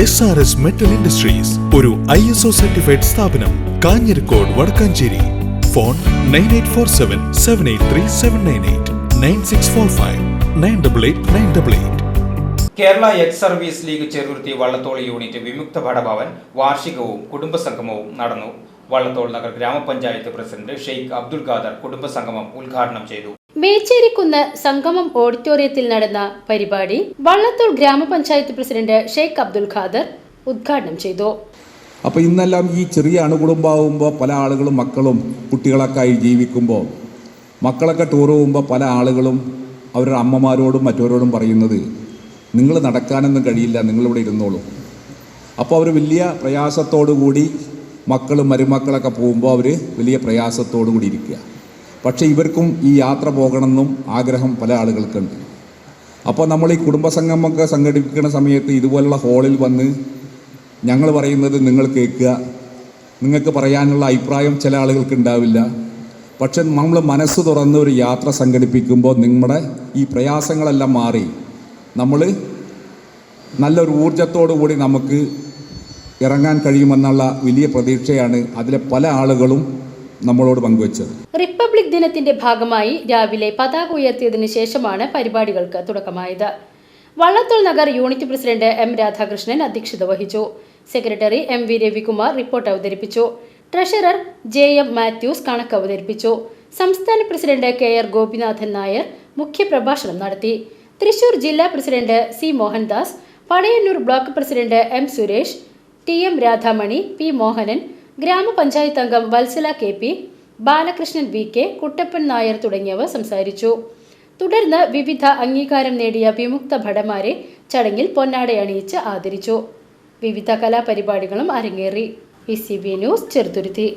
S R S metal industries ഒരു I S O certified സ്ഥാപനം Kanjirakode Vadakkanchery. Phone nine eight four seven seven eight three seven nine eight nine six four five nine double eight nine double eight Kerala ex service league Cheruthuruthy Vallathol unit വിമുക്ത ഭടഭവൻ വാർഷികവും കുടുംബസംഗമവും നടന്നു. വള്ളത്തോൾ നഗർ ഗ്രാമപഞ്ചായത്ത് president Sheikh Abdul Khader കുടുംബസംഗമം ഉദ്ഘാടനം ചെയ്തു. മേച്ചേരിക്കുന്ന് സംഗമം ഓഡിറ്റോറിയത്തിൽ നടന്ന പരിപാടി വള്ളത്തോൾ ഗ്രാമപഞ്ചായത്ത് പ്രസിഡന്റ് ഷെയ്ഖ് അബ്ദുൽ ഖാദർ ഉദ്ഘാടനം ചെയ്തു. അപ്പോൾ ഇന്നെല്ലാം ഈ ചെറിയ അണുകുടുംബമാകുമ്പോൾ പല ആളുകളും മക്കളും കുട്ടികളൊക്കെ ആയി ജീവിക്കുമ്പോൾ മക്കളൊക്കെ ടൂർ പോകുമ്പോൾ പല ആളുകളും അവരുടെ അമ്മമാരോടും മറ്റവരോടും പറയുന്നത് നിങ്ങൾ നടക്കാനൊന്നും കഴിയില്ല നിങ്ങളിവിടെ ഇരുന്നോളൂ. അപ്പോൾ അവർ വലിയ പ്രയാസത്തോടു കൂടി മക്കളും മരുമക്കളൊക്കെ പോകുമ്പോൾ അവർ വലിയ പ്രയാസത്തോടു കൂടി ഇരിക്കുക. പക്ഷേ ഇവർക്കും ഈ യാത്ര പോകണമെന്നും ആഗ്രഹം പല ആളുകൾക്കുണ്ട്. അപ്പോൾ നമ്മൾ ഈ കുടുംബസംഗമൊക്കെ സംഘടിപ്പിക്കുന്ന സമയത്ത് ഇതുപോലുള്ള ഹോളിൽ വന്ന് ഞങ്ങൾ പറയുന്നത് നിങ്ങൾ കേൾക്കുക. നിങ്ങൾക്ക് പറയാനുള്ള അഭിപ്രായം ചില ആളുകൾക്ക് ഉണ്ടാവില്ല. പക്ഷെ നമ്മൾ മനസ്സ് തുറന്ന് ഒരു യാത്ര സംഘടിപ്പിക്കുമ്പോൾ നിങ്ങളുടെ ഈ പ്രയാസങ്ങളെല്ലാം മാറി. നമ്മൾ നല്ലൊരു ഊർജത്തോടു കൂടി നമുക്ക് ഇറങ്ങാൻ കഴിയുമെന്നുള്ള വലിയ പ്രതീക്ഷയാണ് അതിലെ പല ആളുകളും നമ്മളോട് പങ്കുവച്ചത്. റിപ്പബ്ലിക് ദിനത്തിന്റെ ഭാഗമായി രാവിലെ പതാക ഉയർത്തിയതിനു ശേഷമാണ് പരിപാടികൾക്ക് തുടക്കമായത്. Vallathol Nagar unit president M Radhakrishnan അധ്യക്ഷത വഹിച്ചു. Secretary M V Ravikumar report അവതരിപ്പിച്ചു. ട്രഷറർ ജെ എം മാത്യൂസ് കണക്ക് അവതരിപ്പിച്ചു. സംസ്ഥാന president K R Gopinathan Nair മുഖ്യപ്രഭാഷണം നടത്തി. തൃശൂർ ജില്ലാ president C Mohandas Padayannur block president M Suresh T M Radhamani P Mohanan ഗ്രാമപഞ്ചായത്ത് അംഗം Vatsala K P Balakrishnan V K Kuttappan Nair തുടങ്ങിയവർ സംസാരിച്ചു. തുടർന്ന് വിവിധ അംഗീകാരം നേടിയ വിമുക്ത ഭടന്മാരെ ചടങ്ങിൽ പൊന്നാടയണിയിച്ച് ആദരിച്ചു. വിവിധ കലാപരിപാടികളും അരങ്ങേറി. E C B news Cheruthuruthy.